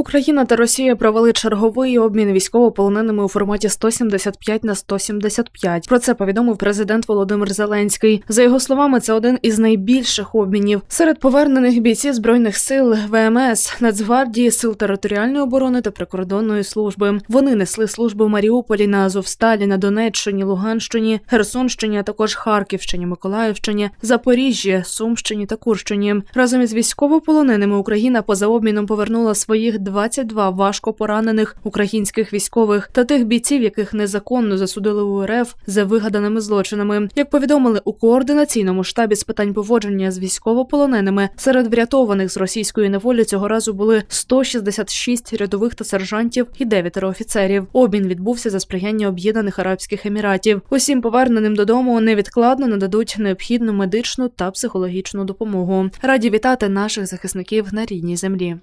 Україна та Росія провели черговий обмін військовополоненими у форматі 175 на 175. Про це повідомив президент Володимир Зеленський. За його словами, це один із найбільших обмінів серед повернених бійців збройних сил ВМС, Нацгвардії, сил територіальної оборони та прикордонної служби. Вони несли службу в Маріуполі на Азовсталі, на Донеччині, Луганщині, Херсонщині, а також Харківщині, Миколаївщині, Запоріжжі, Сумщині та Курщині. Разом із військовополоненими Україна поза обміном повернула своїх 22 важко поранених українських військових та тих бійців, яких незаконно засудили у РФ за вигаданими злочинами. Як повідомили у координаційному штабі з питань поводження з військовополоненими, серед врятованих з російської неволі цього разу були 166 рядових та сержантів і 9 офіцерів. Обмін відбувся за сприяння Об'єднаних Арабських Еміратів. Усім поверненим додому невідкладно нададуть необхідну медичну та психологічну допомогу. Раді вітати наших захисників на рідній землі.